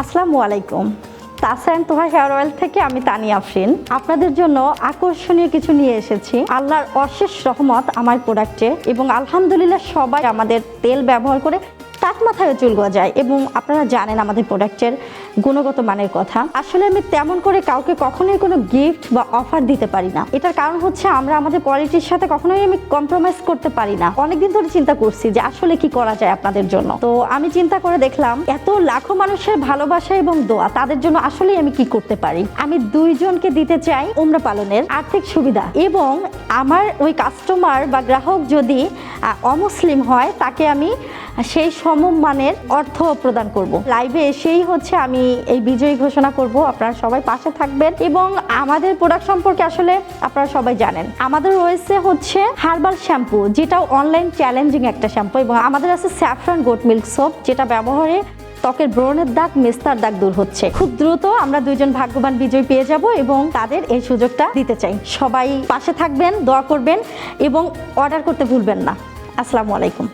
আসসালামু আলাইকুম। তাসায়ন Toha hair oil থেকে আমি তানিয়া আফরিন। আপনাদের জন্য আকর্ষণীয় কিছু নিয়ে এসেছি। আল্লাহর অশেষ রহমত আমার প্রোডাক্টে এবং আলহামদুলিল্লাহ সবাই আমাদের তেল ব্যবহার করে তাক মাথায় চুল গজায় এবং আপনারা জানেন আমাদের প্রোডাক্টের গুণগত মানের কথা। আসলে আমি তেমন করে কাউকে কখনোই কোনো গিফট বা অফার দিতে পারি না। এটার কারণ হচ্ছে আমরা আমাদের কোয়ালিটির সাথে কখনোই আমি কম্প্রোমাইজ করতে পারি না। অনেকদিন ধরে চিন্তা করছি যে আসলে কি করা যায় আপনাদের জন্য। তো আমি চিন্তা করে দেখলাম, এত লাখো মানুষের ভালোবাসা এবং দোয়া, তাদের জন্য আসলেই আমি কি করতে পারি? আমি দুইজনকে দিতে চাই উমরা পালনের আর্থিক সুবিধা এবং আমার ওই কাস্টমার বা গ্রাহক যদি অমুসলিম হয়, তাকে আমি সেই সমমানের অর্থ প্রদান করব। লাইভে এসেই হচ্ছে আমি এই বিজয়ী ঘোষণা করব। আপনারা সবাই পাশে থাকবেন এবং আমাদের প্রোডাক্ট সম্পর্কে আসলে আপনারা সবাই জানেন। আমাদের রয়েছে হচ্ছে হার্বাল শ্যাম্পু যেটা অনলাইন চ্যালেঞ্জিং একটা শ্যাম্পু এবং আমাদের আছে স্যাফরন গোট মিল্ক সোপ যেটা ব্যবহারে ত্বকের ব্রণের দাগ, মেস্তার দাগ দূর হচ্ছে। খুব দ্রুত আমরা দুইজন ভাগ্যবান বিজয় পেয়ে যাব এবং তাদের এই সুযোগটা দিতে চাই। সবাই পাশে থাকবেন, দোয়া করবেন এবং অর্ডার করতে ভুলবেন না। আসসালামু আলাইকুম।